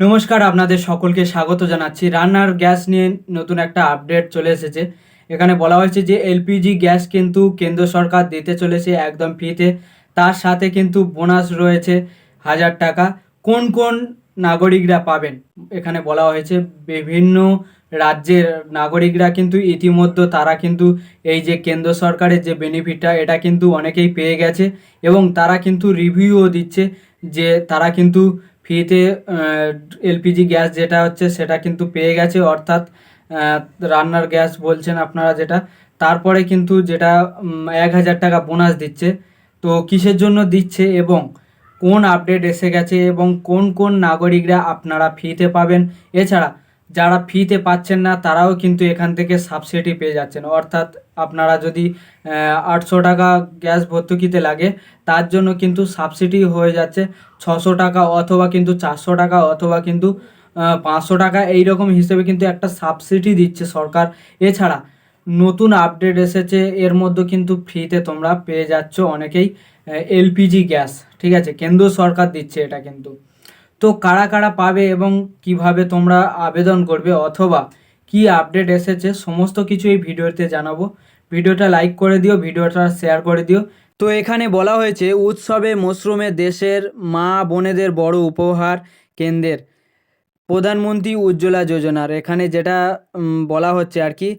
নমস্কার, আপনাদের সকলকে স্বাগত জানাচ্ছি। রান্নার গ্যাস নিয়ে নতুন একটা আপডেট চলে এসেছে। এখানে বলা হয়েছে যে, এলপিজি গ্যাস কিন্তু কেন্দ্র সরকার দিতে চলেছে একদম ফ্রিতে। তার সাথে কিন্তু বোনাস রয়েছে হাজার টাকা। কোন কোন নাগরিকরা পাবেন? এখানে বলা হয়েছে, বিভিন্ন রাজ্যের নাগরিকরা কিন্তু ইতিমধ্যে তারা কিন্তু এই যে কেন্দ্র সরকারের যে বেনিফিটটা এটা কিন্তু অনেকেই পেয়ে গেছে এবং তারা কিন্তু রিভিউও দিচ্ছে যে তারা কিন্তু ফ্রিতে এলপিজি গ্যাস যেটা হচ্ছে সেটা কিন্তু পেয়ে গেছে, অর্থাৎ রান্নার গ্যাস বলছেন আপনারা যেটা। তারপরে কিন্তু যেটা এক হাজার টাকা বোনাস দিচ্ছে। তো কিসের জন্য দিচ্ছে এবং কোন আপডেট এসে গেছে এবং কোন কোন নাগরিকরা আপনারা ফ্রিতে পাবেন? এছাড়া যারা ফ্রিতে পাচ্ছেন না, তারাও কিন্তু এখান থেকে সাবসিডি পেয়ে যাচ্ছেন। অর্থাৎ আপনারা যদি আটশো টাকা গ্যাস ভর্তুকিতে লাগে, তার জন্য কিন্তু সাবসিডি হয়ে যাচ্ছে ছশো টাকা অথবা কিন্তু চারশো টাকা অথবা কিন্তু পাঁচশো টাকা। এই রকম হিসেবে কিন্তু একটা সাবসিডি দিচ্ছে সরকার। এছাড়া নতুন আপডেট এসেছে, এর মধ্যে কিন্তু ফ্রিতে তোমরা পেয়ে যাচ্ছ অনেকেই এলপিজি গ্যাস। ঠিক আছে, কেন্দ্র সরকার দিচ্ছে এটা কিন্তু। তো কারা কারা পাবে এবং কীভাবে তোমরা আবেদন করবে অথবা কি আপডেট এসেছে, সমস্ত কিছু এই ভিডিওতে জানাব। ভিডিওটা লাইক করে দিও, ভিডিওটা শেয়ার করে দিও। তো এখানে বলা হয়েছে, উৎসবে মশরুমে দেশের মা বোনেদের বড় উপহার কেন্দ্রের প্রধানমন্ত্রী উজ্জ্বলা যোজনার। এখানে যেটা বলা হচ্ছে আর কি,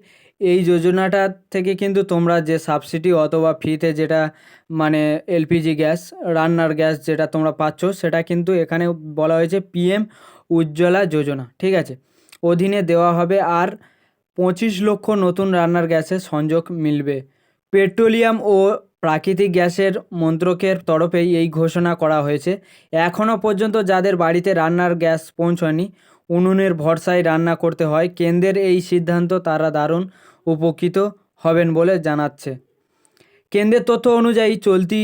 এই যোজনাটা থেকে কিন্তু তোমরা যে সাবসিডি অথবা ফ্রিতে যেটা মানে এলপিজি গ্যাস রান্নার গ্যাস যেটা তোমরা পাচ্ছ, সেটা কিন্তু এখানে বলা হয়েছে পিএম উজ্জ্বলা যোজনা, ঠিক আছে? অধীনে দেওয়া হবে আর পঁচিশ লক্ষ নতুন রান্নার গ্যাসের সংযোগ মিলবে। পেট্রোলিয়াম ও প্রাকৃতিক গ্যাসের মন্ত্রকের তরফেই এই ঘোষণা করা হয়েছে। এখনও পর্যন্ত যাদের বাড়িতে রান্নার গ্যাস পৌঁছয়নি, উনুনের ভরসায় রান্না করতে হয়। কেন্দ্রের এই সিদ্ধান্ত তারা দারুণ উপকৃত হবেন বলে জানাচ্ছে। কেন্দ্রের তথ্য অনুযায়ী চলতি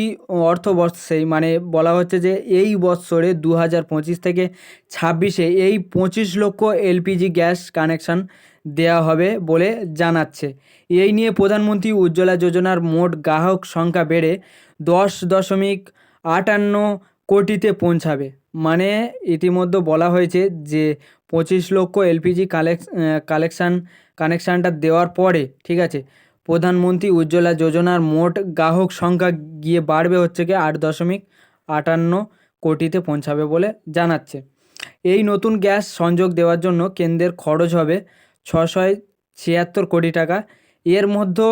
অর্থবর্ষেই মানে বলা হচ্ছে যে এই বৎসরে দু হাজার পঁচিশ থেকে ছাব্বিশে এই পঁচিশ লক্ষ এলপিজি গ্যাস কানেকশন দেওয়া হবে বলে জানাচ্ছে। এই নিয়ে প্রধানমন্ত্রী উজ্জ্বলা যোজনার মোট গ্রাহক সংখ্যা বেড়ে দশ দশমিক আটান্ন কোটিতে পৌঁছাবে। মানে ইতিমধ্যে বলা হয়েছে যে পঁচিশ লক্ষ এলপিজি কালেক, কালেকশান, কানেকশানটা দেওয়ার পরে, ঠিক আছে প্রধানমন্ত্রী উজ্জ্বলা যোজনার মোট গ্রাহক সংখ্যা গিয়ে বাড়বে হচ্ছে কি আট দশমিক আটান্ন কোটিতে পৌঁছাবে বলে জানাচ্ছে। এই নতুন গ্যাস সংযোগ দেওয়ার জন্য কেন্দ্রের খরচ হবে ছশয় ছিয়াত্তর কোটি টাকা। এর মধ্যে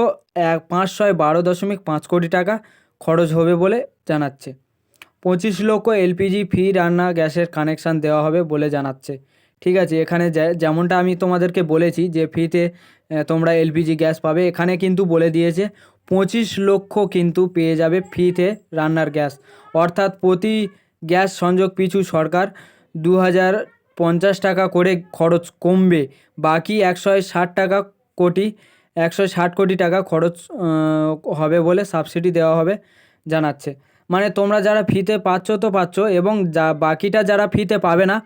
এক পাঁচশয় বারো দশমিক পাঁচ কোটি টাকা খরচ হবে বলে জানাচ্ছে। পঁচিশ লক্ষ এলপিজি ফ্রি রান্না গ্যাসের কানেকশান দেওয়া হবে বলে জানাচ্ছে। ঠিক আছে এখানে যেমনটা আমি তোমাদেরকে বলেছি যে আহ, তোমরা এলপিজি গ্যাস পাবে। এখানে কিন্তু বলে দিয়েছে, পঁচিশ লক্ষ কিন্তু পেয়ে যাবে ফ্রিতে রান্নার গ্যাস। অর্থাৎ প্রতি গ্যাস সংযোগ পিছু সরকার দু হাজার পঞ্চাশ টাকা করে খরচ কমবে। বাকি একশো ষাট টাকা কোটি, একশো ষাট কোটি টাকা খরচ হবে বলে সাবসিডি দেওয়া হবে জানাচ্ছে। মানে তোমরা যারা ফিতে পাচ্ছ তো পাচ্ছ এবং যা বাকিটা যারা ফিতে পাবে না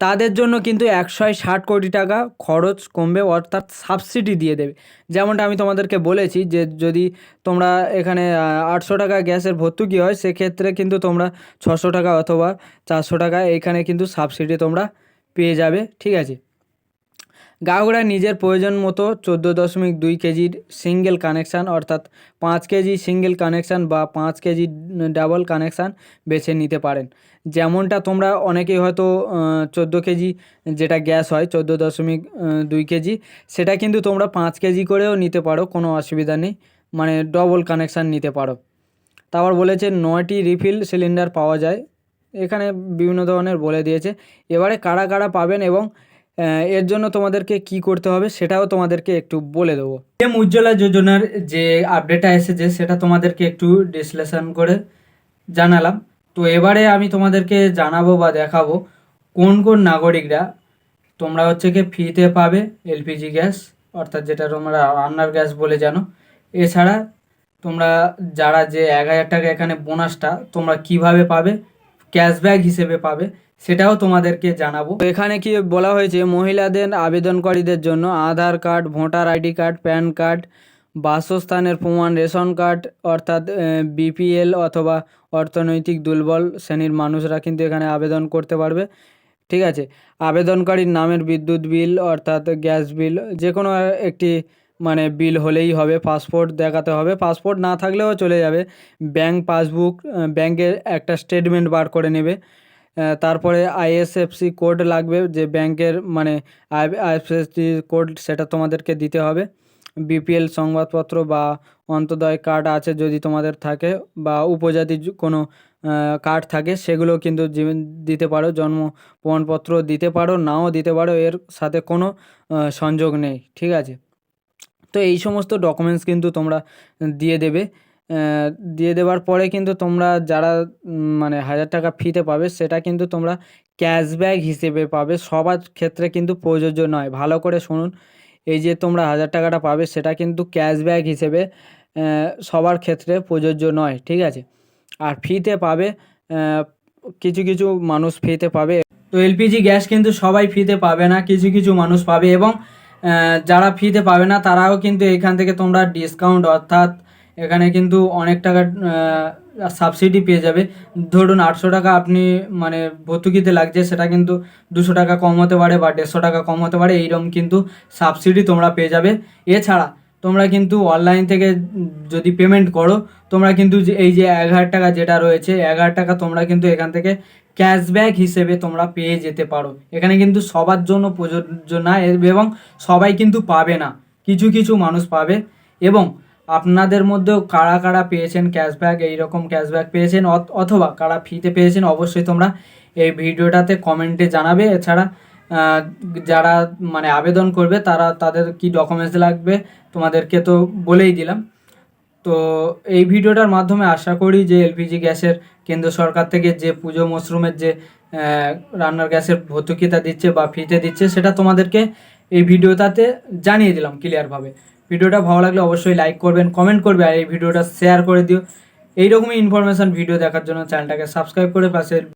তাদের জন্য কিন্তু একশো ষাট কোটি টাকা খরচ কমবে অর্থাৎ সাবসিডি দিয়ে দেবে। যেমনটা আমি তোমাদেরকে বলেছি যে যদি তোমরা এখানে আটশো টাকা গ্যাসের ভর্তুকি হয়, সেক্ষেত্রে কিন্তু তোমরা ছশো টাকা অথবা চারশো টাকা এখানে কিন্তু সাবসিডি তোমরা পেয়ে যাবে, ঠিক আছে? গ্রাহকরা নিজের প্রয়োজন মতো চোদ্দ দশমিক দুই কেজির সিঙ্গেল কানেকশান, অর্থাৎ পাঁচ কেজি সিঙ্গেল কানেকশান বা পাঁচ কেজি ডাবল কানেকশান বেছে নিতে পারেন। যেমনটা তোমরা অনেকেই হয়তো চোদ্দ কেজি যেটা গ্যাস হয়, চোদ্দ দশমিক দুই কেজি, সেটা কিন্তু তোমরা পাঁচ কেজি করেও নিতে পারো, কোনো অসুবিধা নেই। মানে ডবল কানেকশান নিতে পারো। তারপর বলেছে, নয়টি রিফিল সিলিন্ডার পাওয়া যায়। এখানে বিভিন্ন ধরনের বলে দিয়েছে। এবারে কারা কারা পাবেন এবং এর জন্য তোমাদেরকে কি করতে হবে সেটাও তোমাদেরকে একটু বলে দেবো। এম উজ্জ্বলা যোজনার যে আপডেটটা এসেছে, সেটা তোমাদেরকে একটু ডিসলেশন করে জানালাম। তো এবারে আমি তোমাদেরকে জানাব বা দেখাবো কোন কোন নাগরিকরা তোমরা হচ্ছে কি ফ্রিতে পাবে এলপিজি গ্যাস অর্থাৎ যেটা তোমরা রান্নার গ্যাস বলে জানো। এছাড়া তোমরা যারা যে এক হাজার টাকা এখানে বোনাসটা তোমরা কীভাবে পাবে? ক্যাশব্যাক হিসেবে পাবে। সেটাও তোমাদেরকে জানাব। এখানে কি বলা হয়েছে, মহিলাদের আবেদনকারীদের জন্য Aadhaar card, voter ID card, PAN card, বাসস্থানের প্রমাণ, রেশন কার্ড, অর্থাৎ বিপিএল অথবা অর্থনৈতিক দুর্বল শ্রেণির মানুষরা কিন্তু এখানে আবেদন করতে পারবে। ঠিক আছে? আবেদনকারীর নামের বিদ্যুৎ বিল, অর্থাৎ গ্যাস বিল যে কোনো একটি মানে বিল হলেই হবে, পাসপোর্ট দেখাতে হবে। পাসপোর্ট না থাকলেও চলে যাবে। ব্যাংক পাসবুক ব্যাংকের একটা স্টেটমেন্ট বার করে নেবে। তারপরে আইএসএফসি কোড লাগবে যে ব্যাংকের মানে আইএফএসসি কোড সেটা তোমাদেরকে দিতে হবে। বিপিএল সংবাদপত্র বা অন্তোদয় কার্ড আছে যদি তোমাদের থাকে বা উপজাতি কোনো কার্ড থাকে সেগুলো কিন্তু দিতে পারো, জন্ম প্রমাণপত্র দিতে পারো, নাও দিতে পারো, এর সাথে কোনো সংযোগ নেই, ঠিক আছে? তো এই সমস্ত ডকুমেন্টস কিন্তু তোমরা দিয়ে দেবে। দিয়ে দেওয়ার পরে কিন্তু তোমরা যারা মানে হাজার টাকা ফিতে পাবে, সেটা কিন্তু তোমরা ক্যাশব্যাক হিসেবে পাবে। সবার ক্ষেত্রে কিন্তু প্রযোজ্য নয়। ভালো করে শুনুন। এই যে তোমরা হাজার টাকাটা পাবে, সেটা কিন্তু ক্যাশব্যাক হিসেবে সবার ক্ষেত্রে প্রযোজ্য নয়। ঠিক আছে? আর ফিতে পাবে কিছু কিছু মানুষ ফিতে পাবে। তো এলপিজি গ্যাস কিন্তু সবাই ফিতে পাবে না, কিছু কিছু মানুষ পাবে এবং যারা ফিতে পাবে না, তারাও কিন্তু এখান থেকে তোমরা ডিসকাউন্ট অর্থাৎ এখানে কিন্তু অনেক টাকা সাবসিডি পেয়ে যাবে। ধরুন আটশো টাকা আপনি মানে ভর্তুকিতে লাগছে, সেটা কিন্তু দুশো টাকা কম হতে পারে বা দেড়শো টাকা কম হতে পারে, এইরকম কিন্তু সাবসিডি তোমরা পেয়ে যাবে। এছাড়া তোমরা কিন্তু অনলাইন থেকে যদি পেমেন্ট করো, তোমরা কিন্তু এই যে এক হাজার টাকা যেটা রয়েছে, এক হাজার টাকা তোমরা কিন্তু এখান থেকে ক্যাশব্যাক হিসেবে তোমরা পেয়ে যেতে পারো। এখানে কিন্তু সবার জন্য প্রযোজ্য না, এবং সবাই কিন্তু পাবে না। কিছু কিছু মানুষ পাবে। এবং আপনাদের মধ্যেও কারা কারা পেয়েছেন ক্যাশব্যাক এইরকম ক্যাশব্যাক পেয়েছেন? অথ- অথবা কারা ফ্রিতে পেয়েছেন? অবশ্যই তোমরা এই ভিডিওটাতে কমেন্টে জানাবে। এছাড়া যারা মানে আবেদন করবে, তারা তাদের কি ডকুমেন্টস লাগবে তোমাদেরকে তো বলেই দিলাম। তো এই ভিডিওটার মাধ্যমে আশা করি যে এলপিজি গ্যাসের কেন্দ্র সরকার থেকে যে পুজো মশরুমের যে রান্নার গ্যাসের ভর্তুকিতা দিচ্ছে বা ফ্রিতে দিচ্ছে, সেটা তোমাদেরকে এই ভিডিওটাতে জানিয়ে দিলাম ক্লিয়ারভাবে ভিডিওটা ভালো লাগলে অবশ্যই লাইক করবেন কমেন্ট করবে আর এই ভিডিওটা শেয়ার করে দিও। এইরকমই ইনফরমেশন ভিডিও দেখার জন্য চ্যানেলটাকে সাবস্ক্রাইব করে পাশে